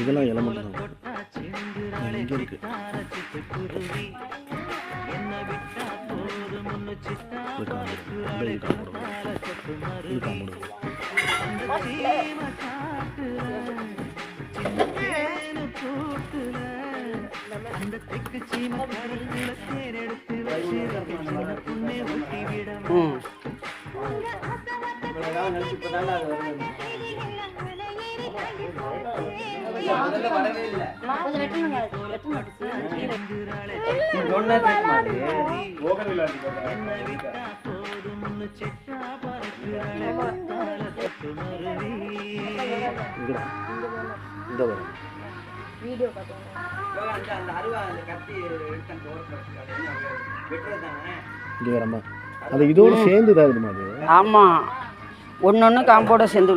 இதெல்லாம் இலை மட்டும் தான் இங்கே இருக்கு. இது காம்பு. இந்த இது காம்பு போடுறது. இது வீடியோ இங்கே அது இதோடு சேர்ந்து இதாகுதுமா அது? ஆமாம் ஒன்று ஒன்று காம்போட சேர்ந்து